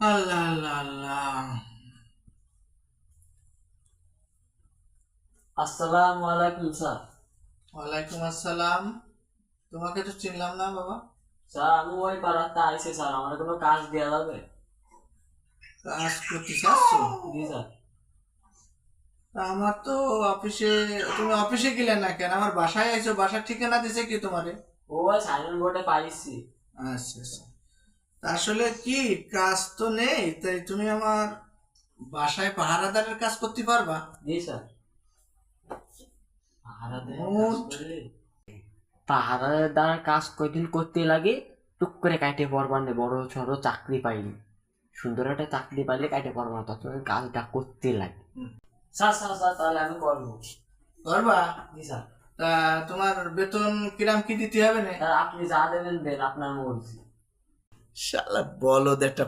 আল্লাহ আল্লাহ আল্লাহ আসসালামু আলাইকুম স্যার। ওয়ালাইকুম আসসালাম। তোমাকে তো চিনলাম না বাবা। স্যার আমি ওই পাড়াতে আইছি স্যার। আমার কোনো কাজ দেওয়া যাবে? কাজ করতে চাচ্ছ? জি স্যার। আমার তো অফিসে তুমি অফিসে গেলে না কেন? আমার বাসায় আইছো বাসার ঠিকানা দিছে কি তোমারে? ও সাইন বোর্ডে পাইছি। আচ্ছা আচ্ছা। আসলে কি? কাজ তো নেই তাই তুমি আমার বাসায় পাহারাদারের কাজ করতে পারবা? জি স্যার। পাহারাদের কাজ কয়দিন করতে লাগে? টুক করে কাটে পড়বার নেই বড় ছোট চাকরি পাইনি। সুন্দর একটা চাকরি পাইলে কাটে পড়বা না তখন কাজটা করতে লাগে। স্যার স্যার স্যার তাহলে আমি করব। করবা? জি স্যার। তা তোমার বেতন কিরাম কি দিতে হবে না? আপনি যা দেবেন দেন আপনার মর্জি শালা বলদ একটা